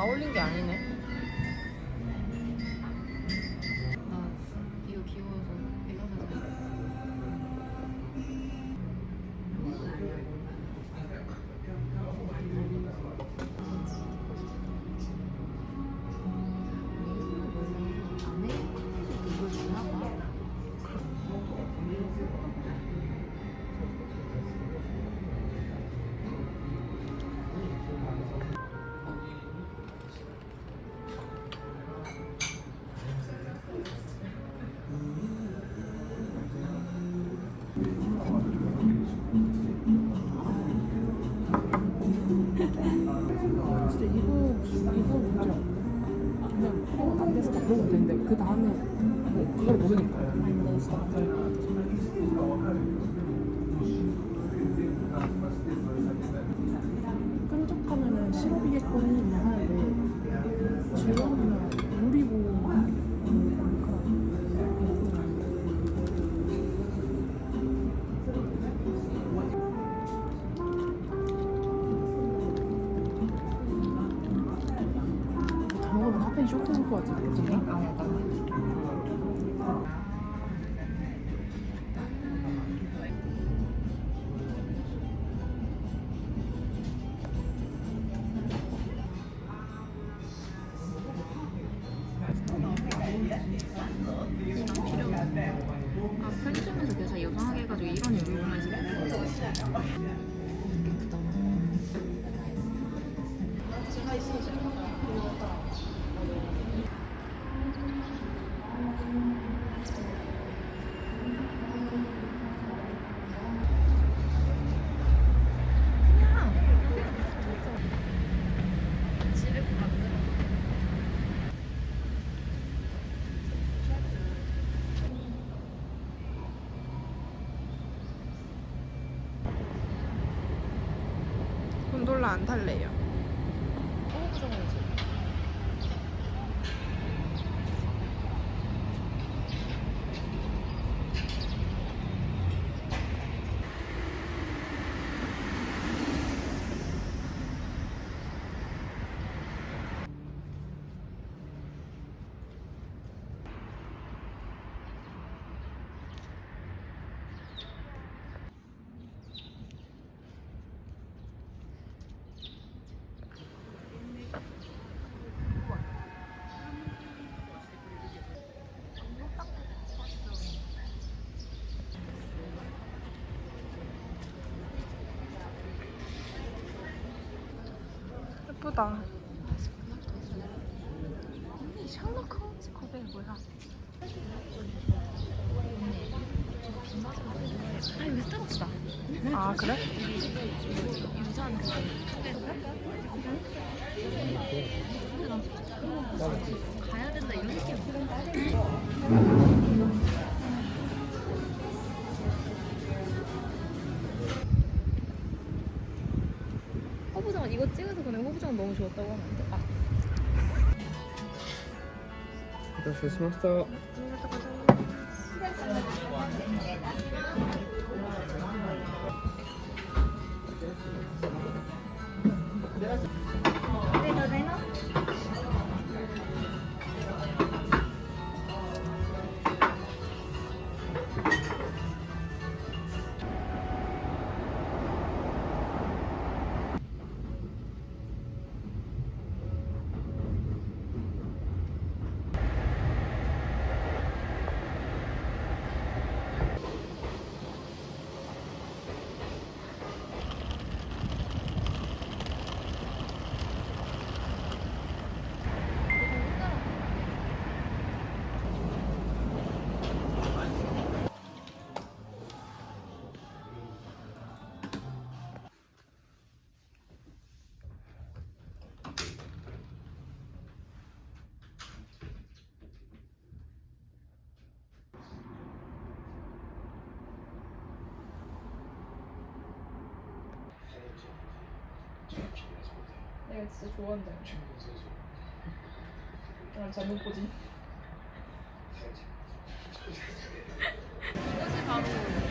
다 올린 게 아니네. 진짜 이거 이거 문제 그냥 안 돼서 다 먹으면 되는데 그 다음에 뭐 그걸 모르니까. 나 진짜 끈적하면은 시럽이겠거니 하는데 질감이나 다 먹으면 하편이 쇼크일 것 같은데 괜찮나? 아니야, 안 탈래요. 예쁘다. 셜록 홈즈 고백 뭐야? 아 이거 스타벅스다. 아 그래? 유전 그 가야 된다 이런 느낌. もしよったごはんとかお待たせしました。ありがとうございますありがとうございます。 내가 진짜 좋아한다. 난 잘못 보지. 이것이 바로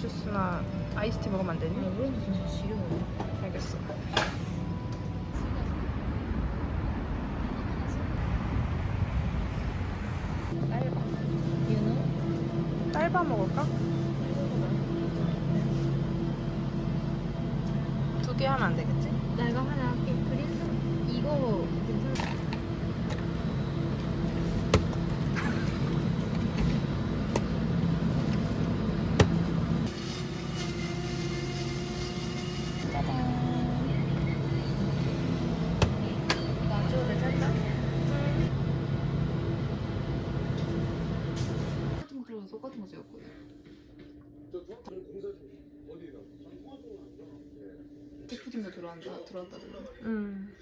주스나 아이스티 먹으면 안 되니? 오렌지 진짜 지겨워. 알겠어. 딸바 먹을까? 두 개 하면 안 되겠지? 나 이거 하나 할게. 그린스? 이거 괜찮아. 나초를 살짝? 똑같은 거 찍었거든. 대표팀도 들어왔다, 들어왔다. 음.